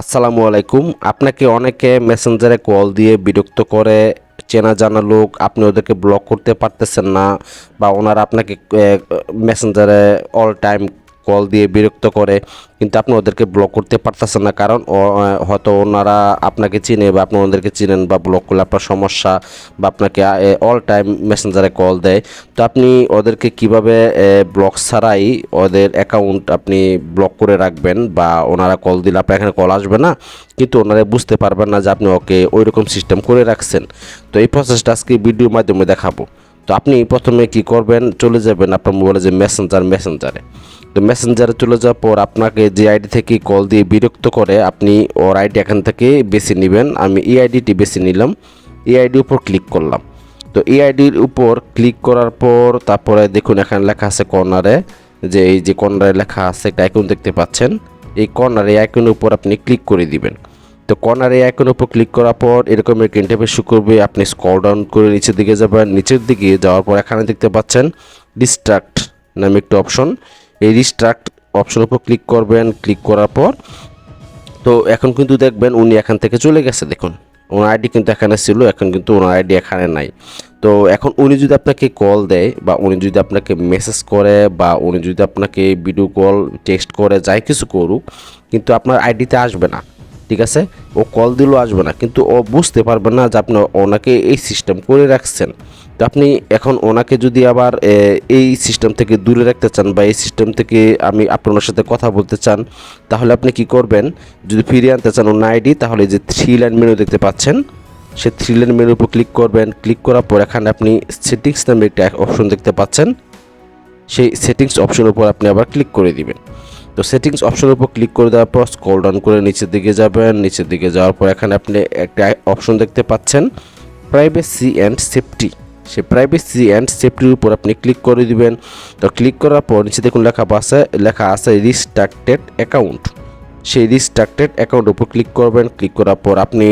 আসসালামু আলাইকুম। আপনাকে অনেকে মেসেঞ্জারে কল দিয়ে বিরক্ত করে, চেনা জানা লোক, আপনি ওদেরকে ব্লক করতে পারতেছেন না বা ওনারা আপনাকে মেসেঞ্জারে অল টাইম কল দিয়ে বিরক্ত করে, কিন্তু আপনি ওদেরকে ব্লক করতে পারতেছেন না। কারণ হয়তো ওনারা আপনাকে চিনে বা আপনি ওদেরকে চিনেন বা ব্লক করলে আপনার সমস্যা বা আপনাকে অল টাইম মেসেঞ্জারে কল দেয়। তো আপনি ওদেরকে কীভাবে ব্লক ছাড়াই ওদের অ্যাকাউন্ট আপনি ব্লক করে রাখবেন বা ওনারা কল দিলে আপনার এখানে কল আসবে না, কিন্তু ওনারা বুঝতে পারবেন না যে আপনি ওকে ওই রকম সিস্টেম করে রাখছেন। তো এই প্রসেসটা আজকে ভিডিওর মাধ্যমে দেখাবো। তো আপনি প্রথমে কি করবেন? চলে যাবেন আপনার মোবাইলে যে মেসেঞ্জার মেসেঞ্জারে তো মেসেঞ্জারে চলে যাওয়ার পর আপনাকে যে আইডি থেকে কল দিয়ে বিরক্ত করে আপনি ওর আইডি এখান থেকে বেছে নেবেন। আমি এই আইডিটি বেছে নিলাম। এই আইডির উপর ক্লিক করলাম। তো এই আইডির উপর ক্লিক করার পর তারপরে দেখুন এখানে লেখা আছে কর্নারে যে এই যে কর্নারে লেখা আছে একটা আইকন দেখতে পাচ্ছেন। এই কর্নারে আইকনের উপর আপনি ক্লিক করে দিবেন। তো কর্নারে আইকনের উপর ক্লিক করার পর এরকম একটা ইন্টারফেস করবে। আপনি স্ক্রল ডাউন করে নিচের দিকে যাবেন। নিচের দিকে যাওয়ার পর এখানে দেখতে পাচ্ছেন ডিস্ট্রাক্ট নামে একটা অপশন এই অপশন অপশনের উপর ক্লিক করবেন ক্লিক করার পর, তো এখন কিন্তু দেখবেন উনি এখান থেকে চলে গেছে, দেখুন। ওনার আইডি কিন্তু এখানে ছিল, এখন কিন্তু ওনার আইডি এখানে নাই। তো এখন উনি যদি আপনাকে কল দেয় বা উনি যদি আপনাকে মেসেজ করে বা উনি যদি আপনাকে ভিডিও কল টেক্সট করে, যাই কিছু করুক, কিন্তু আপনার আইডিতে আসবে না। ঠিক আছে? ও কল দিলেও আসবে না, কিন্তু ও বুঝতে পারবে না যে আপনি ওনাকে এই সিস্টেম করে রাখছেন। তো আপনি এখন ওনাকে যদি আবার এই সিস্টেম থেকে দূরে রাখতে চান বা এই সিস্টেম থেকে আমি আপনার সাথে কথা বলতে চান, তাহলে আপনি কি করবেন? যদি ফিরিয়ে আনতে চান ওনার আইডি তাহলে যে থ্রি লাইন মেনু দেখতে পাচ্ছেন, সে থ্রি লাইন মেনুর উপর ক্লিক করবেন। ক্লিক করার পর এখানে আপনি সেটিংস নামে একটা অপশন দেখতে পাচ্ছেন। সেই সেটিংস অপশনের উপর আপনি আবার ক্লিক করে দিবেন। তো সেটিংস অপশনের উপর ক্লিক করে দেওয়ার পর স্ক্রল ডাউন করে নিচের দিকে যাবেন। নিচের দিকে যাওয়ার পর এখানে আপনি একটা অপশন দেখতে পাচ্ছেন প্রাইভেসি অ্যান্ড সেফটি সে প্রাইভেসি অ্যান্ড সেফটির উপর আপনি ক্লিক করে দিবেন। তো ক্লিক করার পর নিচে দেখুন লেখা আছে লেখা আছে রিস্ট্রাক্টেড অ্যাকাউন্ট সেই রিস্ট্রাক্টেড অ্যাকাউন্ট উপর ক্লিক করবেন। ক্লিক করার পর আপনি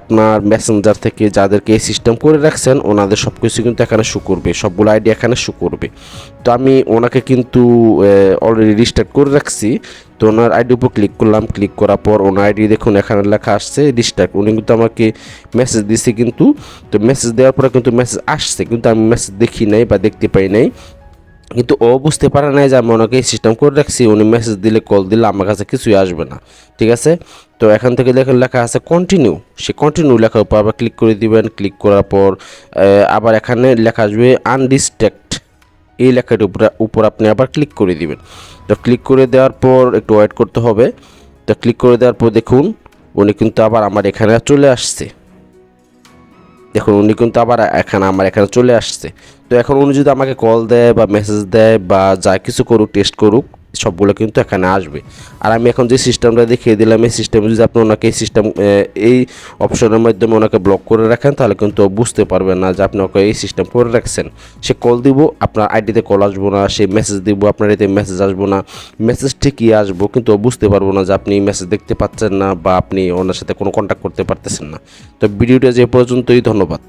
আপনার মেসেঞ্জার থেকে যাদেরকে এই সিস্টেম করে রাখছেন, ওনাদের সব কিছু কিন্তু এখানে শু করবে। সবগুলো আইডি এখানে শু করবে। তো আমি ওনাকে কিন্তু অলরেডি রিস্টার্ট করে রাখছি। তো ওনার আইডির উপর ক্লিক করলাম। ক্লিক করার পর ওনার আইডি দেখুন, এখানে লেখা আসছে রিস্টার্ট উনি কিন্তু আমাকে মেসেজ দিছে কিন্তু, তো মেসেজ দেওয়ার পরে কিন্তু মেসেজ আসছে। কিন্তু আমি মেসেজ দেখি নাই বা দেখতে পাই নাই। কিন্তু ও বুঝতে পারে না যে আমি ওনাকে সিস্টেম করে রাখছি, উনি মেসেজ দিলে কল দিলে আমার কাছে কিছুই আসবে না। ঠিক আছে? তো এখান থেকে দেখেন লেখা আছে কন্টিনিউ সে কন্টিনিউ লেখার উপর আবার ক্লিক করে দিবেন। ক্লিক করার পর আবার এখানে লেখা আসবে আনডিস্ট্যাক্ট এই লেখাটির উপরে উপর আপনি আবার ক্লিক করে দিবেন। তো ক্লিক করে দেওয়ার পর একটু ওয়েট করতে হবে। তো ক্লিক করে দেওয়ার পর দেখুন, উনি কিন্তু আবার আমার এখানে চলে আসছে। দেখুন উনি কিন্তু আবার এখানে আমার এখানে চলে আসছে। তো এখন উনি যদি আমাকে কল দেয় বা মেসেজ দেয় বা যা কিছু করুক টেস্ট করুক সবগুলো কিন্তু এখানে আসবে। আর আমি এখন যে সিস্টেমটা দেখিয়ে দিলাম, এই সিস্টেমে যদি আপনি ওনাকে এই সিস্টেম এই অপশনের মাধ্যমে ওনাকে ব্লক করে রাখেন, তাহলে কিন্তু বুঝতে পারবে না যে আপনি ওকে এই সিস্টেম করে রাখছেন। সে কল দিব, আপনার আইডিতে কল আসব না, সে মেসেজ দিব, আপনার এতে মেসেজ আসব না। মেসেজ ঠিকই আসব, কিন্তু বুঝতে পারব না যে আপনি মেসেজ দেখতে পাচ্ছেন না বা আপনি ওনার সাথে কোনো কন্ট্যাক্ট করতে পারতেছেন না। তো ভিডিওটা যে পর্যন্তই, ধন্যবাদ।